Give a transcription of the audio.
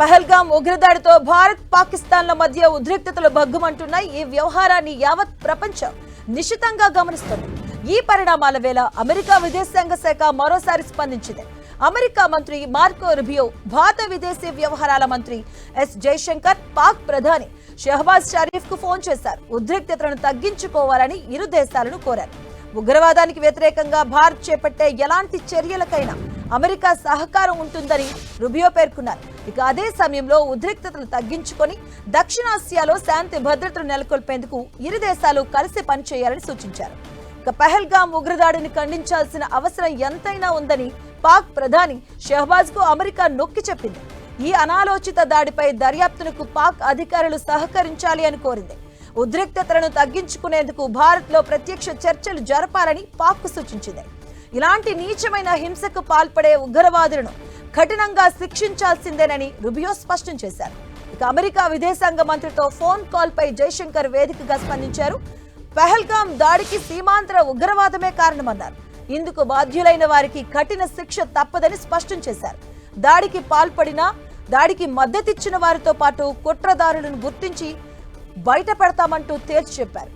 పహల్గాం ఉగ్రదాడితో భారత్ పాకిస్తాన్ల మధ్య ఉద్రిక్తతలు భగ్గుమంటున్నాయి. ఈ వ్యవహారాన్ని యావత్ ప్రపంచం నిశితంగా గమనిస్తుంది. ఈ పరిణామాల వేళ అమెరికా విదేశాంగ శాఖ మరోసారి స్పందించింది. అమెరికా మంత్రి మార్కో రుబియో భారత విదేశీ వ్యవహారాల మంత్రి ఎస్ జైశంకర్ పాక్ ప్రధాని షహబాజ్ షరీఫ్కు ఫోన్ చేశారు. ఉద్రిక్తతలను తగ్గించుకోవాలని ఇరు దేశాలను కోరారు. ఉగ్రవాదానికి వ్యతిరేకంగా భారత్ చేపట్టే ఎలాంటి చర్యలకైనా అమెరికా సహకారం ఉంటుందని రుబియో పేర్కొన్నారు. ఇక అదే సమయంలో ఉద్రిక్తతలు తగ్గించుకొని దక్షిణాసియాలో శాంతి భద్రతలు నెలకొల్పేందుకు ఇరు దేశాలు కలిసి పనిచేయాలని సూచించారు. ఇక పహల్గాం ఉగ్రదాడిని ఖండించాల్సిన అవసరం ఎంతైనా ఉందని పాక్ ప్రధాని షహబాజ్కు అమెరికా నొక్కి చెప్పింది. ఈ అనాలోచిత దాడిపై దర్యాప్తునకు పాక్ అధికారులు సహకరించాలి అని కోరింది. ఉద్రిక్తతలను తగ్గించుకునేందుకు భారత్లో ప్రత్యక్ష చర్చలు జరపాలని పాక్ సూచించింది. ఇలాంటి నీచమైన హింసకు పాల్పడే ఉగ్రవాదులను కఠినంగా శిక్షించాల్సిందేనని రుబియో స్పష్టం చేశారు. ఇక అమెరికా విదేశాంగ మంత్రితో ఫోన్ కాల్ పై జైశంకర్ వేదికగా స్పందించారు. పెహల్గాం దాడికి సీమాంతర ఉగ్రవాదమే కారణమన్నారు. ఇందుకు బాధ్యులైన వారికి కఠిన శిక్ష తప్పదని స్పష్టం చేశారు. దాడికి పాల్పడిన దాడికి మద్దతిచ్చిన వారితో పాటు కుట్రదారులను గుర్తించి బయట పెడతామంటూ తేల్చి చెప్పారు.